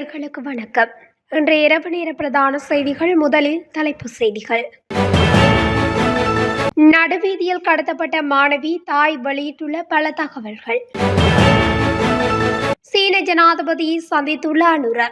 நேயர்களுக்கு வணக்கம். இன்றைய இரவு நேர பிரதான செய்திகள் முதலில் தலைப்பு செய்திகள். நடுவீதியில் கடத்தப்பட்ட மாணவி தாய் வெளியிட்டுள்ள பல தகவல்கள். சீன ஜனாதிபதியை சந்தித்துள்ள அனுர.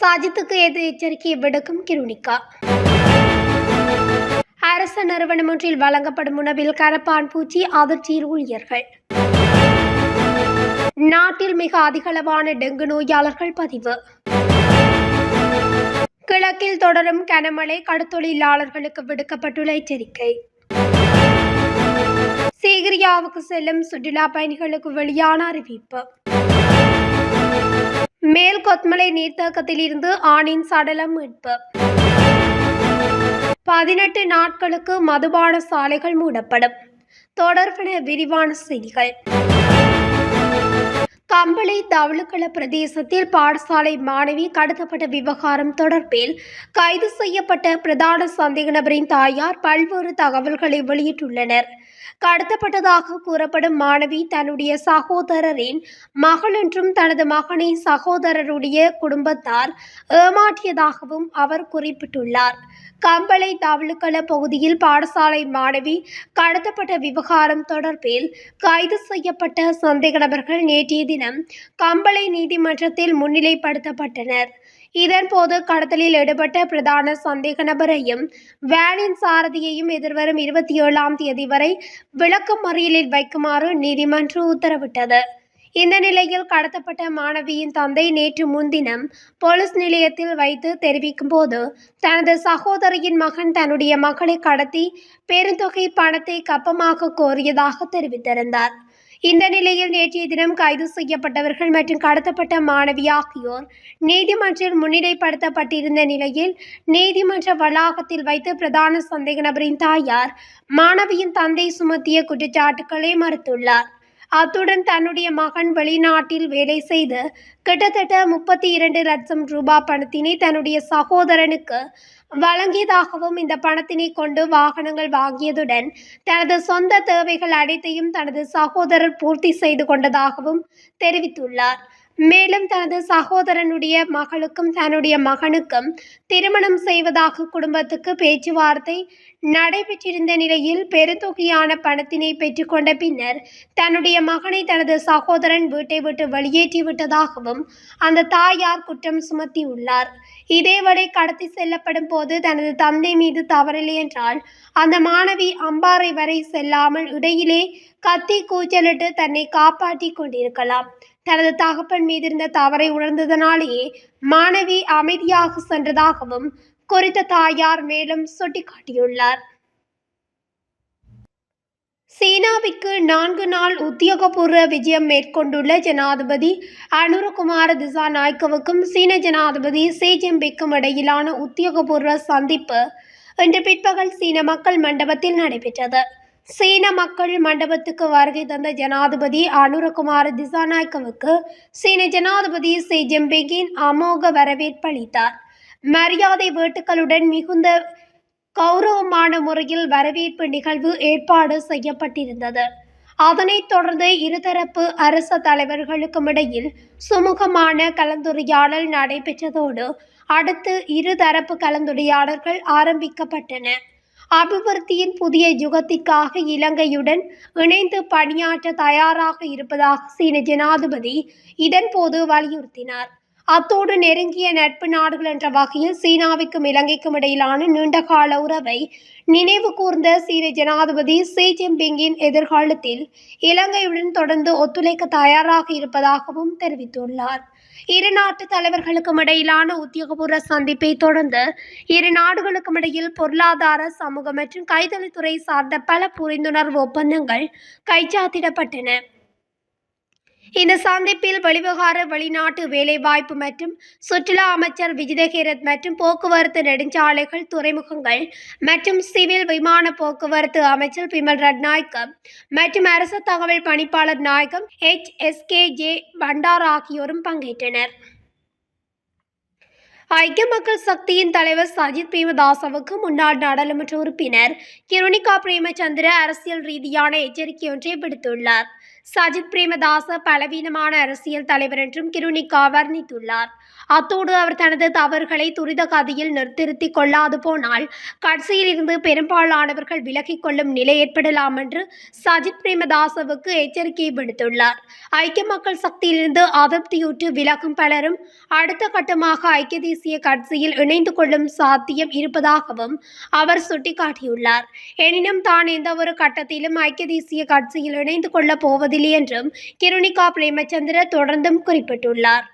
சஜித்துக்கு எது எச்சரிக்கை விடுக்கும் கிருணிகா. அரச நிறுவனம் ஒன்றில் வழங்கப்படும் உணவில் கரப்பான் பூச்சி அதிர்ச்சியில் ஊழியர்கள். நாட்டில் மிக அதிகளவான டெங்கு நோயாளர்கள் பதிவு. கிழக்கில் தொடரும் கனமழை கடத்தொழிலாளர்களுக்கு விடுக்கப்பட்டுள்ள எச்சரிக்கை. சீகிரியாவுக்கு செல்லும் சுற்றுலா பயணிகளுக்கு வெளியான அறிவிப்பு. மேல் கொத்மலை நீர்த்தேக்கத்தில் இருந்து ஆணின் சடலம் மீட்பு. பதினெட்டு நாட்களுக்கு மதுபான சாலைகள் மூடப்படும். தொடர்பென விரிவான செய்திகள். கம்பளை தவளுக்கள பிரதேசத்தில் பாடசாலை மாணவி கடத்தப்பட்ட விவகாரம் தொடர்பில் கைது செய்யப்பட்ட பிரதான சந்தேக நபரின் தாயார் பல்வேறு தகவல்களை வெளியிட்டுள்ளனர். கடத்தப்பட்டதாக கூறப்படும் மாணவி தன்னுடைய சகோதரரின் மகள் என்றும் தனது மகனை சகோதரருடைய குடும்பத்தார் ஏமாற்றியதாகவும் அவர் குறிப்பிட்டுள்ளார். கம்பளை தவளுக்கள பகுதியில் பாடசாலை மாணவி கடத்தப்பட்ட விவகாரம் தொடர்பில் கைது செய்யப்பட்ட சந்தேக நபர்கள் நேற்றைய தினம் கம்பளை நீதிமன்றத்தில் முன்னிலைப்படுத்தப்பட்டனர். இதன்போது கடத்தலில் ஈடுபட்ட பிரதான சந்தேக நபரையும் வேனின் சாரதியையும் எதிர்வரும் இருபத்தி ஏழாம் தேதி வரை விளக்க மறியலில் வைக்குமாறு நீதிமன்றம் உத்தரவிட்டது. இந்த நிலையில் கடத்தப்பட்ட மாணவியின் தந்தை நேற்று முன்தினம் போலீஸ் நிலையத்தில் வைத்து தெரிவிக்கும் போது தனது சகோதரியின் மகன் தன்னுடைய மகளை கடத்தி பெருந்தொகை பணத்தை கப்பமாக கோரியதாக தெரிவித்திருந்தார். இந்த நிலையில் நேற்றைய தினம் கைது செய்யப்பட்டவர்கள் மற்றும் கடத்தப்பட்ட மாணவி ஆகியோர் நீதிமன்றில் முன்னிலைப்படுத்தப்பட்டிருந்த நிலையில் நீதிமன்ற வளாகத்தில் வைத்து பிரதான சந்தேக நபரின் தாயார் மாணவியின் தந்தை சுமத்திய குற்றச்சாட்டுக்களை மறுத்துள்ளார். அத்துடன் தன்னுடைய மகன் வெளிநாட்டில் வேலை செய்து கிட்டத்தட்ட முப்பத்தி இரண்டு லட்சம் ரூபாய் பணத்தினை தன்னுடைய சகோதரனுக்கு வழங்கியதாகவும் இந்த பணத்தினை கொண்டு வாகனங்கள் வாங்கியதுடன் தனது சொந்த தேவைகள் அனைத்தையும் தனது சகோதரர் பூர்த்தி செய்து கொண்டதாகவும் தெரிவித்துள்ளார். மேலும் தனது சகோதரனுடைய மகளுக்கும் தன்னுடைய மகனுக்கும் திருமணம் செய்வதாக குடும்பத்துக்கு பேச்சுவார்த்தை நடைபெற்றிருந்த நிலையில் பெருந்தொகையான பணத்தினை பெற்றுக்கொண்ட பின்னர் தன்னுடைய மகனை தனது சகோதரன் வீட்டை விட்டு வெளியேற்றிவிட்டதாகவும் அந்த தாயார் குற்றம் சுமத்தியுள்ளார். இதேவரை கடத்தி செல்லப்படும் போது தனது தந்தை மீது தவறில்லை என்றால் அந்த மாணவி அம்பாறை வரை செல்லாமல் இடையிலே கத்தி கூச்சலிட்டு தன்னை காப்பாற்றி கொண்டிருக்கலாம். தனது தகப்பன் மீதிருந்த தவறை உணர்ந்ததனாலேயே மாணவி அமைதியாக சென்றதாகவும் குறித்த தாயார் மேலும் சுட்டிக்காட்டியுள்ளார். சீனாவிற்கு நான்கு நாள் உத்தியோகபூர்வ விஜயம் மேற்கொண்டுள்ள ஜனாதிபதி அனுரகுமார திசாநாயக்கவுக்கும் சீன ஜனாதிபதி ஷி ஜின்பிங்கும் இடையிலான உத்தியோகபூர்வ சந்திப்பு இன்று பிற்பகல் சீன மக்கள் மண்டபத்தில் நடைபெற்றது. சீன மக்கள் மண்டபத்துக்கு வருகை தந்த ஜனாதிபதி அனுரகுமார் திசாநாயக்கவுக்கு சீன ஜனாதிபதி ஷி ஜின்பிங்கின் அமோக வரவேற்பு அளித்தார். மரியாதை வேட்டுக்களுடன் மிகுந்த கௌரவமான முறையில் வரவேற்பு நிகழ்வு ஏற்பாடு செய்யப்பட்டிருந்தது. அதனைத் தொடர்ந்து இருதரப்பு அரச தலைவர்களுக்கும் இடையில் சுமூகமான கலந்துரையாடல் நடைபெற்றதோடு அடுத்து இருதரப்பு கலந்துரையாடல்கள் ஆரம்பிக்கப்பட்டன. அபிவிருத்தியின் புதிய யுகத்திற்காக இலங்கையுடன் இணைந்து பணியாற்ற தயாராக இருப்பதாக சீன ஜனாதிபதி இதன்போது வலியுறுத்தினார். அத்தோடு நெருங்கிய நட்பு நாடுகள் என்ற வகையில் சீனாவுக்கும் இலங்கைக்கும் இடையிலான நீண்டகால உறவை நினைவு கூர்ந்த சீன ஜனாதிபதி ஷி ஜின்பிங்கின் எதிர்காலத்தில் இலங்கையுடன் தொடர்ந்து ஒத்துழைக்க தயாராக இருப்பதாகவும் தெரிவித்துள்ளார். இரு நாட்டு தலைவர்களுக்கும் இடையிலான உத்தியோகபூர்வ சந்திப்பை தொடர்ந்து இரு நாடுகளுக்கும் இடையில் பொருளாதார சமூக மற்றும் கைத்தொழில்துறை சார்ந்த பல புரிந்துணர்வு ஒப்பந்தங்கள் கைச்சாத்திடப்பட்டன. இந்த சந்திப்பில் வெளிவகார வெளிநாட்டு வேலைவாய்ப்பு மற்றும் சுற்றுலா அமைச்சர் விஜிதஹேரத் மற்றும் போக்குவரத்து நெடுஞ்சாலைகள் துறைமுகங்கள் மற்றும் சிவில் விமான போக்குவரத்து அமைச்சர் பிமல் ரட்நாயக்கம் மற்றும் அரசு தகவல் பணிப்பாளர் நாயகம் H S K J Bandara ஆகியோரும் பங்கேற்றனர். ஐக்கிய மக்கள் சக்தியின் தலைவர் சஜித் பிரேமதாசவுக்கு முன்னாள் நாடாளுமன்ற உறுப்பினர் கிருணிகா பிரேமச்சந்திர அரசியல் ரீதியான எச்சரிக்கை ஒன்றை விடுத்துள்ளார். சஜித் பிரேமதாச பலவீனமான அரசியல் தலைவர் என்றும் கிருணிகா வர்ணித்துள்ளார் அத்தோடு அவர் தனது தவறுகளை துரித கதியில் நிறுத்திருத்தி கொள்ளாது போனால் கட்சியில் இருந்து பெரும்பாலானவர்கள் விலகிக் கொள்ளும் நிலை ஏற்படலாம் என்று சஜித் பிரேமதாசவுக்கு எச்சரிக்கை விடுத்துள்ளார். ஐக்கிய மக்கள் சக்தியிலிருந்து அதிருப்தியுற்று விலகும் பலரும் அடுத்த கட்டமாக ஐக்கிய தேசிய கட்சியில் இணைந்து கொள்ளும் சாத்தியம் இருப்பதாகவும் அவர் சுட்டிக்காட்டியுள்ளார். எனினும் தான் எந்த ஒரு கட்டத்திலும் ஐக்கிய தேசிய கட்சியில் இணைந்து கொள்ளப் போவதில்லை என்றும் கிருணிகா பிரேமச்சந்திர தொடர்ந்தும் குறிப்பிட்டுள்ளார்.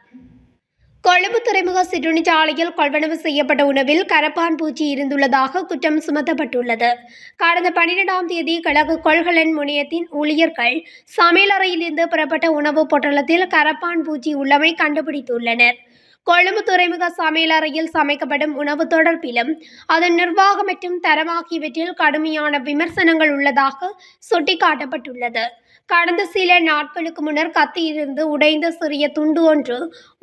கொழும்பு துறைமுக சிற்றுண்டிச்சாலையில் கொள்வனவு செய்யப்பட்ட உணவில் கரப்பான் பூச்சி இருந்துள்ளதாக குற்றம் சுமத்தப்பட்டுள்ளது. கடந்த பன்னிரெண்டாம் தேதி கழக கொள்கலன் முனையத்தின் ஊழியர்கள் சமையலறையிலிருந்து புறப்பட்ட உணவுப் பொட்டலத்தில் கரப்பான் பூச்சி உள்ளமை கண்டுபிடித்துள்ளனர். கொழும்பு துறைமுக சமையலறையில் சமைக்கப்படும் உணவு தொடர்பிலும் அதன் நிர்வாகம் மற்றும் தரம் ஆகியவற்றில் கடுமையான விமர்சனங்கள் உள்ளதாக சுட்டிக்காட்டப்பட்டுள்ளது. கடந்த சில நாட்களுக்கு முன்னர் கத்தியிலிருந்து உடைந்த சிறிய துண்டு ஒன்று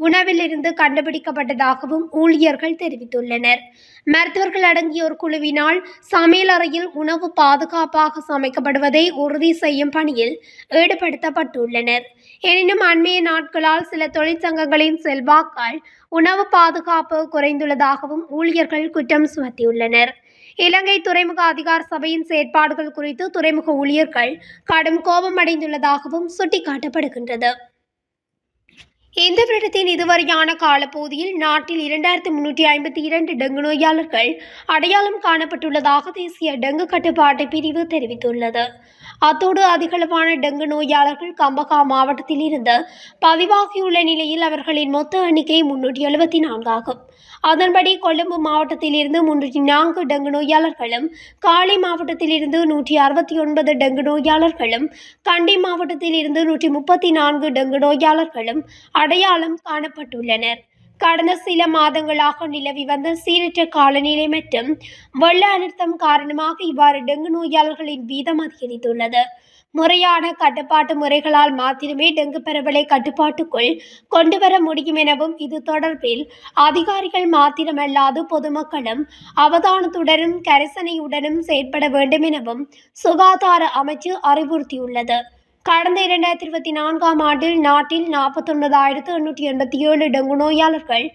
உணவிலிருந்து கண்டுபிடிக்கப்பட்டதாகவும் ஊழியர்கள் தெரிவித்துள்ளனர். மருத்துவர்கள் அடங்கிய ஒரு குழுவினால் சமையலறையில் உணவு பாதுகாப்பாக சமைக்கப்படுவதை உறுதி செய்யும் பணியில் ஈடுபடுத்தப்பட்டுள்ளனர். எனினும் அண்மைய நாட்களால் சில தொழிற்சங்கங்களின் செல்வாக்கால் உணவு பாதுகாப்பு குறைந்துள்ளதாகவும் ஊழியர்கள் குற்றம் சுமத்தியுள்ளனர். இலங்கை துறைமுக அதிகார சபையின் செயற்பாடுகள் குறித்து துறைமுக ஊழியர்கள் கடும் கோபமடைந்துள்ளதாகவும் சுட்டிக்காட்டப்படுகின்றது. இந்த வருடத்தின் இதுவரையான காலப்பகுதியில் நாட்டில் இரண்டாயிரத்தி முன்னூற்றி ஐம்பத்தி இரண்டு டெங்கு நோயாளர்கள் அடையாளம் காணப்பட்டுள்ளதாக தேசிய டெங்கு கட்டுப்பாட்டு பிரிவு தெரிவித்துள்ளது. அத்தோடு அதிகளவான டெங்கு நோயாளர்கள் கம்பகா மாவட்டத்தில் இருந்து பதிவாகியுள்ள நிலையில் அவர்களின் மொத்த எண்ணிக்கை முன்னூற்றி எழுபத்தி நான்காகும். அதன்படி கொழும்பு மாவட்டத்தில் இருந்து முன்னூற்றி நான்கு டெங்கு நோயாளர்களும் காலி மாவட்டத்தில் இருந்து நூற்றி அறுபத்தி ஒன்பது டெங்கு நோயாளர்களும் கண்டி மாவட்டத்தில் இருந்து நூற்றி முப்பத்தி நான்கு டெங்கு நோயாளர்களும் அடையாளம் காணப்பட்டுள்ளனர். கடந்த சில மாதங்களாக நிலவி வந்த சீரற்ற காலநிலை மற்றும் வெள்ள அனர்த்தம் காரணமாக இவ்வாறு டெங்கு நோயாளர்களின் வீதம் அதிகரித்துள்ளது. முறையான கட்டுப்பாட்டு முறைகளால் மாத்திரமே டெங்கு பரவலை கட்டுப்பாட்டுக்குள் கொண்டு வர முடியும் எனவும் இது தொடர்பில் அதிகாரிகள் மாத்திரமல்லாது பொதுமக்களும் அவதானத்துடனும் கரிசனையுடனும் செயற்பட வேண்டும் எனவும் சுகாதார அமைச்சு அறிவுறுத்தியுள்ளது. கடந்த இரண்டாயிரத்தி இருபத்தி நான்காம் ஆண்டில் நாட்டில் நாற்பத்தொன்பதாயிரத்து எண்ணூற்றி எண்பத்தி ஏழு டெங்கு நோயாளர்கள்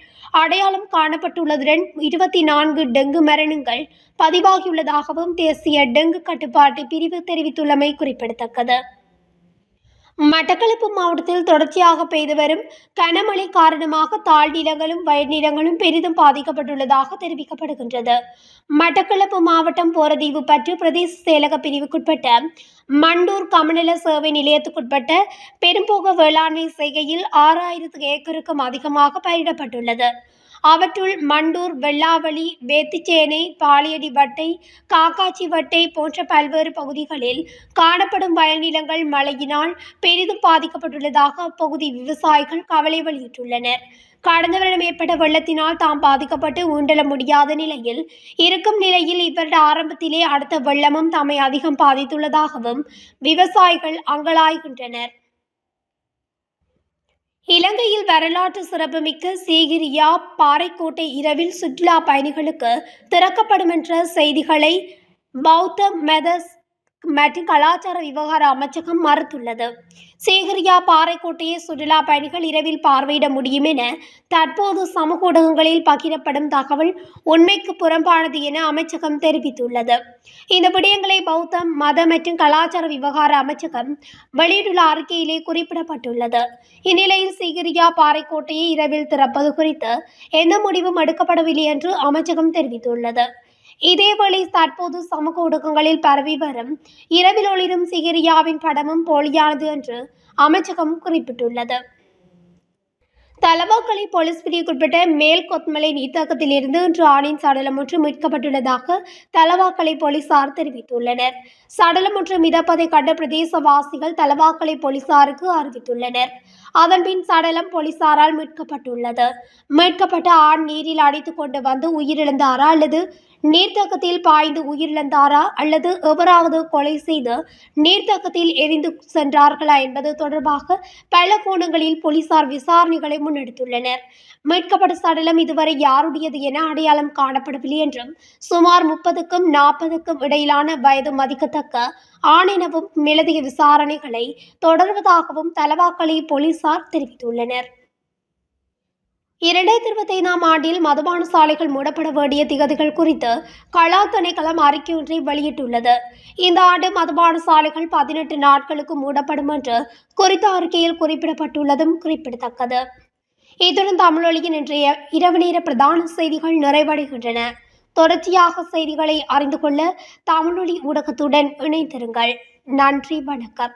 அடையாளம் காணப்பட்டுள்ளதுடன் இருபத்தி நான்கு டெங்கு மரணங்கள் பதிவாகியுள்ளதாகவும் தேசிய டெங்கு கட்டுப்பாட்டு பிரிவு தெரிவித்துள்ளமை குறிப்பிடத்தக்கது. மட்டக்களப்பு மாவட்டத்தில் தொடர்ச்சியாக பெய்து வரும் கனமழை காரணமாக தாழ்நிலங்களும் நிலங்களும் பெரிதும் பாதிக்கப்பட்டுள்ளதாக தெரிவிக்கப்படுகின்றது. மட்டக்களப்பு மாவட்டம் போரதீவு பற்று பிரதேச செயலக பிரிவுக்குட்பட்ட மண்டூர் கமநல சேவை நிலையத்துக்குட்பட்ட பெரும்போக வேளாண்மை செய்கையில் ஆறாயிரத்து ஏக்கருக்கும் அதிகமாக பயிரிடப்பட்டுள்ளது. அவற்றுள் மண்டூர் வெள்ளாவளி வேத்திச்சேனை பாலியடி வட்டை காக்காச்சி வட்டை போன்ற பல்வேறு பகுதிகளில் காணப்படும் வயல் நிலங்கள் மழையினால் பெரிதும் பாதிக்கப்பட்டுள்ளதாக அப்பகுதி விவசாயிகள் கவலை வெளியிட்டுள்ளனர். கடந்த வருடம் ஏற்பட்ட வெள்ளத்தினால் தாம் பாதிக்கப்பட்டு ஊண்டல முடியாத நிலையில் இருக்கும் நிலையில் இவரது ஆரம்பத்திலே அடுத்த வெள்ளமும் தம்மை அதிகம் பாதித்துள்ளதாகவும் விவசாயிகள் அங்கலாய்கின்றனர். இலங்கையில் வரலாற்று சிறப்புமிக்க சீகிரியா பாறைக்கோட்டை இரவில் சுற்றுலா பயணிகளுக்கு திறக்கப்படும் என்ற செய்திகளை பௌத்த மெதஸ் மற்றும் கலாச்சார விவகார அமைச்சகம் மறுத்துள்ளது. சேகரியா பாறைக்கோட்டையை சுற்றுலா பயணிகள் இரவில் பார்வையிட முடியும் என தற்போது சமூக ஊடகங்களில் பகிரப்படும் தகவல் உண்மைக்கு புறம்பானது என அமைச்சகம் தெரிவித்துள்ளது. இந்த விடயங்களை பௌத்தம் மத மற்றும் கலாச்சார விவகார அமைச்சகம் வெளியிட்டுள்ள அறிக்கையிலே குறிப்பிடப்பட்டுள்ளது. இந்நிலையில் சிகிரியா பாறைக்கோட்டையை இரவில் திறப்பது குறித்து எந்த முடிவும் எடுக்கப்படவில்லை என்று அமைச்சகம் தெரிவித்துள்ளது. இதேவேளை தற்போது சமூக ஊடகங்களில் பரவி வரும் இரவில் ஒளிரும் சிகிரியாவின் படமும் போலியானது என்று அமைச்சகம் குறிப்பிட்டுள்ளது. தலவாக்கலை போலீஸ் பிரிவுக்குட்பட்ட மேல் கொத்மலை நீர்த்தகத்திலிருந்து இன்று ஆணின் சடலம் ஒன்று மீட்கப்பட்டுள்ளதாக தலவாக்கலை போலீசார் தெரிவித்துள்ளனர். சடலம் ஒன்று மிதப்பதை கண்ட பிரதேசவாசிகள் தலவாக்கலை போலீசாருக்கு அறிவித்துள்ளனர். அதன்பின் சடலம் போலீசாரால் மீட்கப்பட்டுள்ளது. மீட்கப்பட்ட ஆண் நீரில் அடித்துக் கொண்டு வந்து உயிரிழந்தாரா அல்லது நீர்த்தக்கத்தில் பாய்ந்து உயிரிழந்தாரா அல்லது எவராவது கொலை செய்து நீர்த்தக்கத்தில் எரிந்து சென்றார்களா என்பது தொடர்பாக பல கோணங்களில் போலீசார் விசாரணைகளை முன்னெடுத்துள்ளனர். மீட்கப்பட்ட சடலம் இதுவரை யாருடையது என அடையாளம் காணப்படவில்லை என்றும் சுமார் முப்பதுக்கும் நாற்பதுக்கும் இடையிலான வயது மதிக்கத்தக்க ஆணினவும் மேலதிக விசாரணைகளை தொடர்வதாகவும் தலவாக்கலை போலீசார் தெரிவித்துள்ளனர். இரண்டாயிரத்தி இருபத்தி ஐந்தாம் ஆண்டில் மதுபான சாலைகள் மூடப்பட வேண்டிய திகதிகள் குறித்து கலா திணைக்களம் அறிக்கை ஒன்றை வெளியிட்டுள்ளது. இந்த ஆண்டு மதுபான சாலைகள் பதினெட்டு நாட்களுக்கு மூடப்படும் என்று குறித்த அறிக்கையில் குறிப்பிடப்பட்டுள்ளதும் குறிப்பிடத்தக்கது. இத்துடன் தமிழொலியின் இன்றைய இரவு நேர பிரதான செய்திகள் நிறைவடைகின்றன. தொடர்ச்சியாக செய்திகளை அறிந்து கொள்ள தமிழொலி ஊடகத்துடன் இணைந்திருங்கள். நன்றி வணக்கம்.